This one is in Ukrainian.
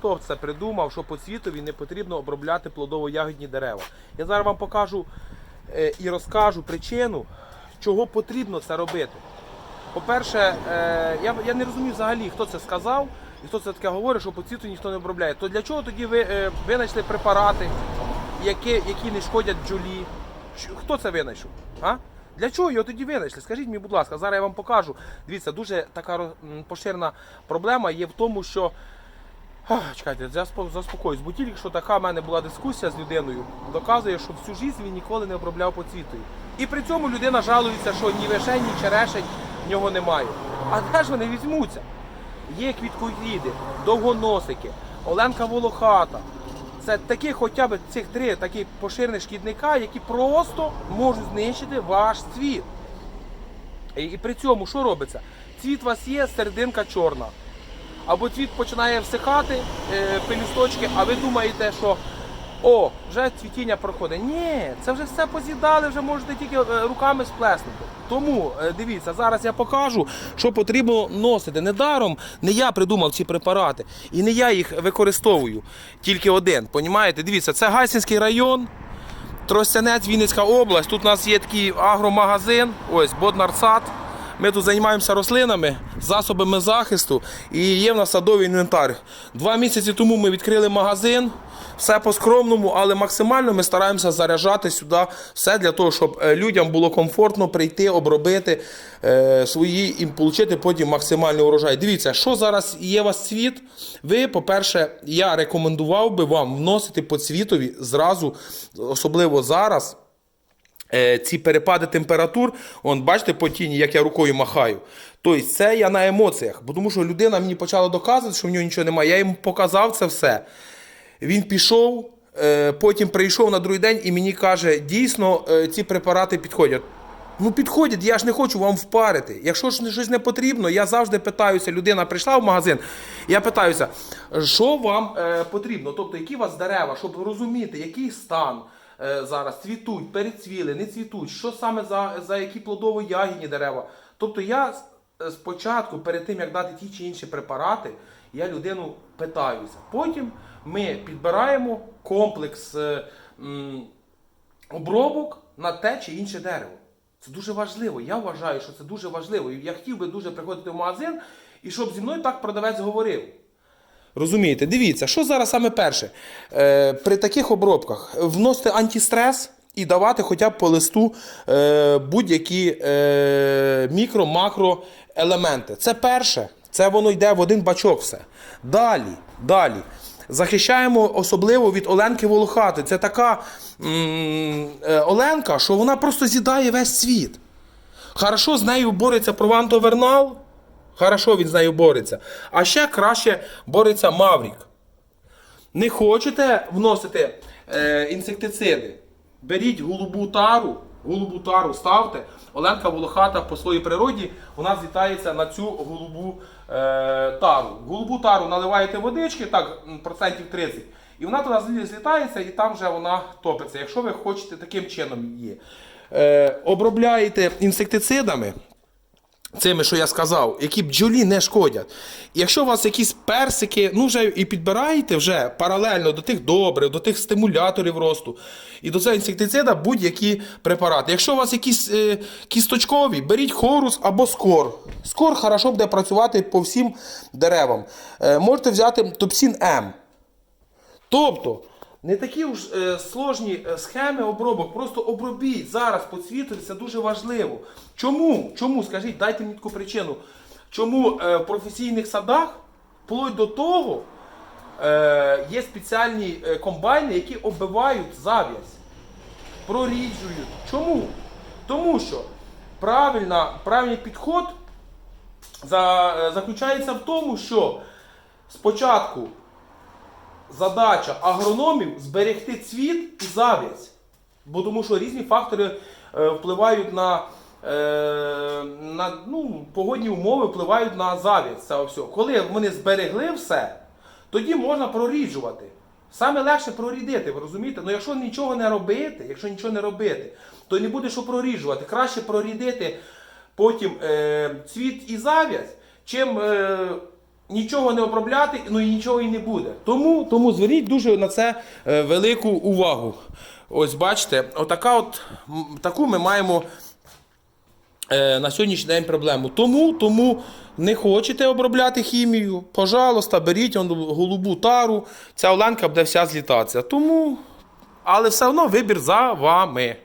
Христос це придумав, що по світові не потрібно обробляти плодово-ягідні дерева. Я зараз вам покажу е, і розкажу причину, чого потрібно це робити. По-перше, е, я, не розумію взагалі, хто це сказав і хто це таке говорить, що по цвіту ніхто не обробляє. То для чого тоді ви е, винайшли препарати, які, які не шкодять бджолі? Хто це винайшов? А? Для чого його тоді винайшли? Скажіть мені, будь ласка, зараз я вам покажу. Дивіться, дуже така поширена проблема є в тому, що. Чекайте, заспо- заспокоюсь, бо тільки що така в мене була дискусія з людиною, доказує, що всю життя він ніколи не обробляв поцвітою. І при цьому людина жалується, що ні вишень, ні черешень в нього немає. А де ж вони візьмуться? Є квіткоїди, довгоносики, Оленка Волохата. Це такі хоча б цих три такі поширених шкідника, які просто можуть знищити ваш цвіт. І, і при цьому що робиться? Цвіт у вас є, серединка чорна. Або цвіт починає всихати, е, пелюсточки, а ви думаєте, що о, вже цвітіння проходить. Ні, це вже все поз'їдали, вже можете тільки е, руками сплеснути. Тому е, дивіться, зараз я покажу, що потрібно носити. Недаром не я придумав ці препарати, і не я їх використовую. Тільки один. Понімаєте? Дивіться, це Гайсинський район. Тростянець, Вінницька область. Тут у нас є такий агромагазин, ось Боднарсад. Ми тут займаємося рослинами, засобами захисту і є в нас садовий інвентар. Два місяці тому ми відкрили магазин, все по-скромному, але максимально ми стараємося заряджати сюди все для того, щоб е, людям було комфортно прийти, обробити е, свої і отримати потім максимальний урожай. Дивіться, що зараз є у вас цвіт. Ви, по-перше, я рекомендував би вам вносити по цвітові зразу, особливо зараз. Е, ці перепади температур, он, бачите по тіні, як я рукою махаю. Тобто це я на емоціях, бо тому що людина мені почала доказувати, що в нього нічого немає. Я йому показав це все. Він пішов, е, потім прийшов на другий день і мені каже, дійсно е, ці препарати підходять. Ну, підходять, я ж не хочу вам впарити. Якщо ж щось не потрібно, я завжди питаюся, людина прийшла в магазин, я питаюся, що вам потрібно, тобто які у вас дерева, щоб розуміти, який стан зараз цвітуть, перецвіли, не цвітуть, що саме за, за які плодово-ягідні дерева. Тобто я спочатку, перед тим як дати ті чи інші препарати, я людину питаюся. Потім ми підбираємо комплекс е, м, обробок на те чи інше дерево. Це дуже важливо. Я вважаю, що це дуже важливо. І я хотів би дуже приходити в магазин і щоб зі мною так продавець говорив. Розумієте, дивіться, що зараз саме перше. Е, при таких обробках вносити антистрес і давати хоча б по листу е, будь-які е, мікро-макро елементи. Це перше, це воно йде в один бачок все. Далі, далі. Захищаємо особливо від Оленки Волохати. Це така м, е, Оленка, що вона просто з'їдає весь світ. Хорошо з нею бореться Прованто Вернал. Хорошо він з нею бореться. А ще краще бореться Маврік. Не хочете вносити е, інсектициди? Беріть голубу тару, голубу тару ставте. Оленка Волохата по своїй природі нас злітається на цю голубу е, тару. Голубу тару наливаєте водички, так, процентів 30, і вона туди злітається, і там вже вона топиться. Якщо ви хочете таким чином її. Е, обробляєте інсектицидами. Цими, що я сказав, які бджолі не шкодять. Якщо у вас якісь персики, ну вже і підбираєте вже паралельно до тих добрив, до тих стимуляторів росту і до цього інсектицида будь-які препарати. Якщо у вас якісь е, кісточкові, беріть хорус або скор. Скор хорошо буде працювати по всім деревам. Е, можете взяти топсін М. Тобто, не такі уж е, сложні е, схеми обробок, просто обробіть зараз по світу, це дуже важливо. Чому? Чому? Скажіть, дайте мені таку причину. Чому е, в професійних садах, вплоть до того, е, є спеціальні е, комбайни, які оббивають зав'язь, проріджують. Чому? Тому що правильна, правильний підход за, е, заключається в тому, що спочатку задача агрономів зберегти цвіт і зав'язь. Бо тому що різні фактори е, впливають на, е, на ну, погодні умови, впливають на зав'язь. Це все. Коли вони зберегли все, тоді можна проріджувати. Саме легше прорідити, ви розумієте? Ну якщо нічого не робити, якщо нічого не робити, то не буде що проріджувати. Краще прорідити потім е, цвіт і зав'язь, чим е, нічого не обробляти, ну і нічого і не буде. Тому, тому зверніть дуже на це е, велику увагу. Ось бачите, отака от, таку ми маємо е, на сьогоднішній день проблему. Тому, тому не хочете обробляти хімію, пожалуйста, беріть голубу тару, ця оленка буде вся злітатися. Тому, але все одно вибір за вами.